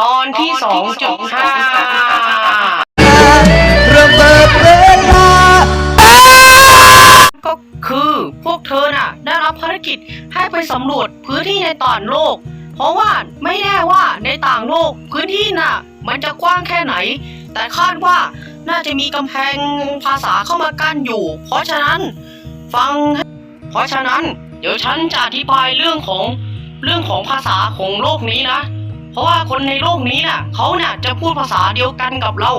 สองจุดห้าระเบิดเวลาก็คือพวกเธอน่ะ ได้รับภารกิจให้ไปสำรวจพื้นที่ในต่างโลก เพราะว่าไม่แน่ว่าในต่างโลกพื้นที่น่ะ มันจะกว้างแค่ไหน แต่คาดว่าน่าจะมีกำแพงภาษาเข้ามากั้นอยู่ เพราะฉะนั้น ฟัง เพราะฉะนั้น เดี๋ยวฉันจะอธิบายเรื่องของเรื่องของภาษาของโลกนี้นะ เพราะว่าคนในโลกนี้น่ะเขาเนี่ยจะพูดภาษาเดียวกันกับเรา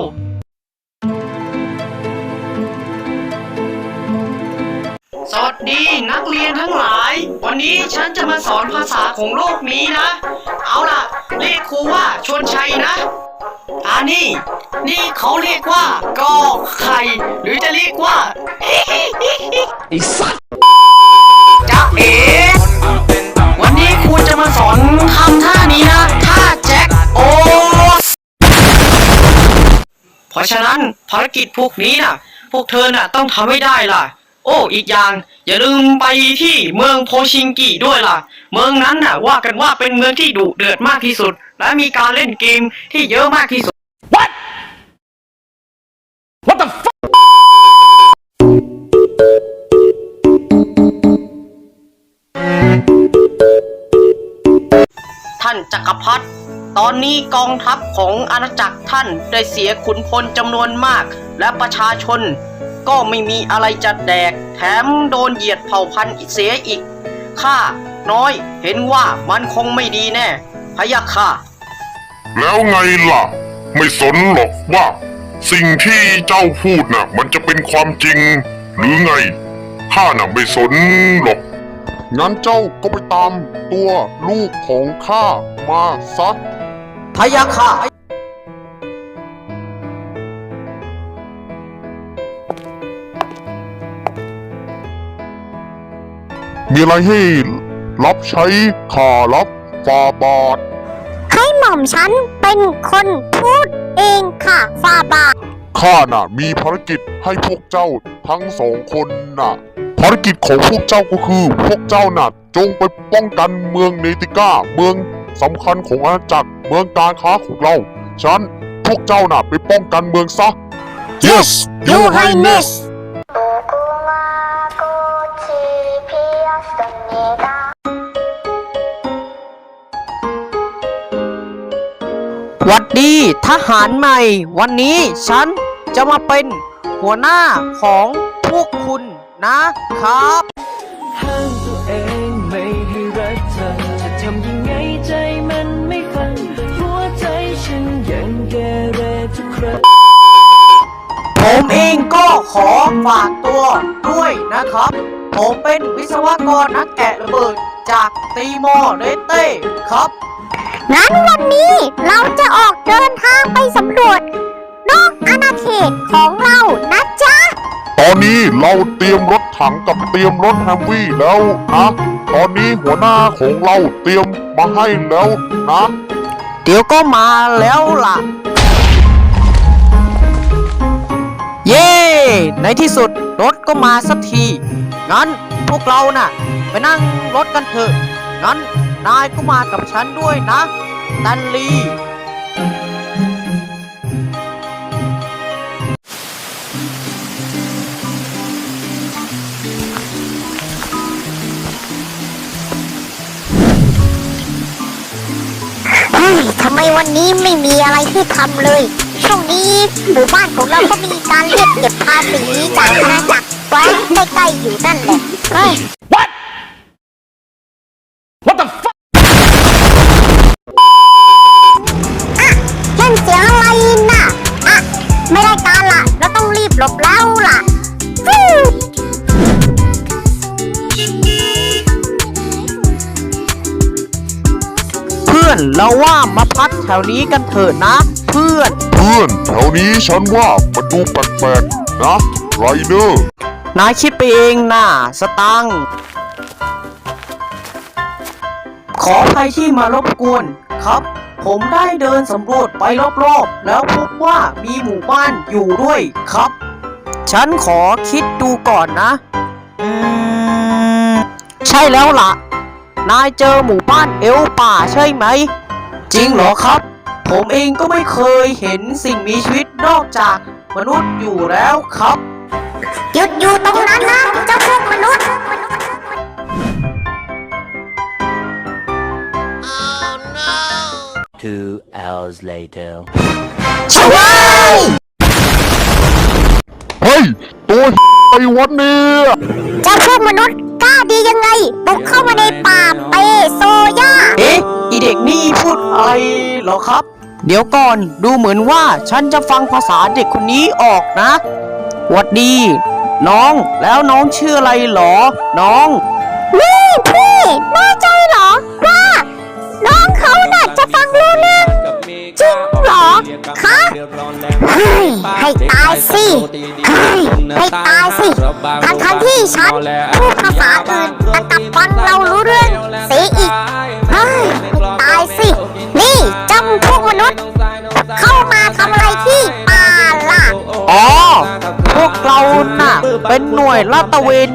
สวัสดีนักเรียนทั้งหลาย วันนี้ฉันจะมาสอนภาษาของโลกนี้นะ เอาล่ะ เรียกครูว่าชวนชัยนะอันนี้นี่เขาเรียกว่ากอไข่ หรือจะเรียกว่าไอ้สัตว์ะฉะนั้นภารกิจพวกนี้น่ะ พวกเธอน่ะต้องทำให้ได้ล่ะ โอ้อีกอย่าง อย่าลืมไปที่เมืองโพชิงกิด้วยล่ะ เมืองนั้นน่ะว่ากันว่าเป็นเมืองที่ดุเดือดมากที่สุด และมีการเล่นเกมที่เยอะมากที่สุด What What the fuck ท่านจักรพรรดิ ตอนนี้กองทัพของอาณาจักรท่านได้เสียขุนพลจำนวนมาก และประชาชน ก็ไม่มีอะไรจะแดก แถมโดนเหยียดเผ่าพันธุ์เสียอีก ข้าน้อยเห็นว่ามันคงไม่ดีแน่พะยะค่ะ แล้วไงล่ะ ไม่สนหรอกว่า สิ่งที่เจ้าพูดน่ะ มันจะเป็นความจริง หรือไงข้าน่ะไม่สนหรอก งั้นเจ้าก็ไปตามตัวลูกของข้ามาซะ พะยะค่ะมีอะไรให้รับใช้ข่ารับฟาบาทให้หม่อมฉันเป็นคนพูดเองค่ะฟาบาทข้าน่ะ มีภารกิจให้พวกเจ้าทั้งสองคนน่ะ ภารกิจของพวกเจ้าก็คือ พวกเจ้าน่ะ จงไปป้องกันเมืองเนติก้าเมือง สำคัญของอาณาจักรเมืองการค้าของเรา ฉันพวกเจ้าน่ะไปป้องกันเมืองซะ Yes Your Highness วัดดีทหารใหม่ วันนี้ฉันจะมาเป็นหัวหน้าของพวกคุณนะครับ องก็ขอฝากตัวด้วยนะครับ ผมเป็นวิศวกรนักแกะระเบิดจากตีมอร์เลเต้ครับ งั้นวันนี้เราจะออกเดินทางไปสำรวจ นอกอาณาเขตของเรานะจ๊ะ ตอนนี้เราเตรียมรถถังกับเตรียมรถแฮมวี่แล้วนะ ตอนนี้หัวหน้าของเราเตรียมมาให้แล้วนะ เดี๋ยวก็มาแล้วล่ะ เย้ ในที่สุดรถก็มาสักที งั้นพวกเราน่ะ ไปนั่งรถกันเถอะ งั้นนายก็มากับฉันด้วยนะ ตันลี เฮ้ยทำไมวันนี้ไม่มีอะไรที่ทำเลย ช่วงนี้หมู่บ้านของเราก็มีการเรียกเก็บภาษีจากอาณาจักรไว้ใกล้ๆอยู่นั่นแหละเฮ้ย What What เพื่อนเราว่ามาพักแถวนี้กันเถอะนะ เพื่อน เพื่อนแถวนี้ฉันว่ามันดูแปลกๆนะไรเดอร์นายคิดไปเองนะสตังค์ขอใครที่มารบกวนครับ ผมได้เดินสำรวจไปรอบๆ แล้วพบว่ามีหมู่บ้านอยู่ด้วยครับ ฉันขอคิดดูก่อนนะอืมใช่แล้วล่ะ นายเจอหมู่บ้านเอลป่าใช่ไหม จริงเหรอครับ ผมเองก็ไม่เคยเห็นสิ่งมีชีวิตนอกจากมนุษย์อยู่แล้วครับ หยุดอยู่ตรงนั้นนะเจ้าพวกมนุษย์ Two hours later ช่วยเฮ้ย ตัวไอ้วันเนี่ยเจ้าพวกมนุษย์กล้าดียังไงบุกเข้ามาในป่าเปโซย่า เอ๊ะ อีเด็กนี่พูดอะไรเหรอครับ เดี๋ยวก่อนดูเหมือนว่าฉันจะฟังภาษาเด็กคนนี้ออกนะหวัดดี น้องแล้วน้องชื่ออะไรเหรอ น้องนี่พี่แน่ใจเหรอว่าน้องเขาน่ะจะฟังรู้เรื่องจริงเหรอคะเฮ้ยให้ตายสิเฮ้ยให้ตายสิทั้งทั้งที่ฉันพูดภาษาอื่น ทำอะไรที่ป่าล่ะ อ๋อ พวกเราน่ะ เป็นหน่วยลาดตระเวน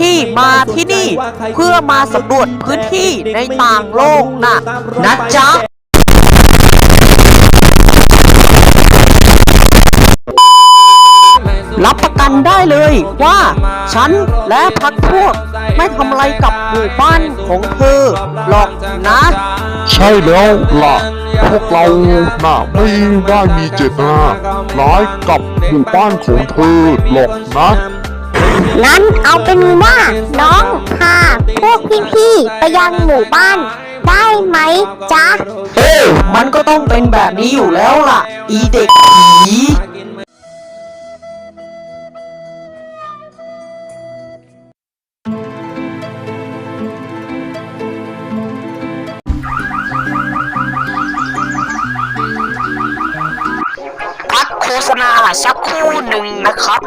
ที่มาที่นี่ เพื่อมาสำรวจพื้นที่ในต่างโลกน่ะ นะจ๊ะ รับประกันได้เลยว่า ฉันและพักพวกไม่ทำอะไรกับหมู่บ้านของเธอหรอกนะ ใช่แล้วล่ะ พวกเราน่ะไม่ได้มีเจตนาร้ายกับหมู่บ้านของเธอหรอกนะ งั้นเอาเป็นว่าน้องพาพวกพี่ๆไปยังหมู่บ้าน ได้ไหมจ๊ะเอ้ยมันก็ต้องเป็นแบบนี้อยู่แล้วล่ะ อีเด็กผี พักโฆษณาสักครู่หนึ่งนะครับ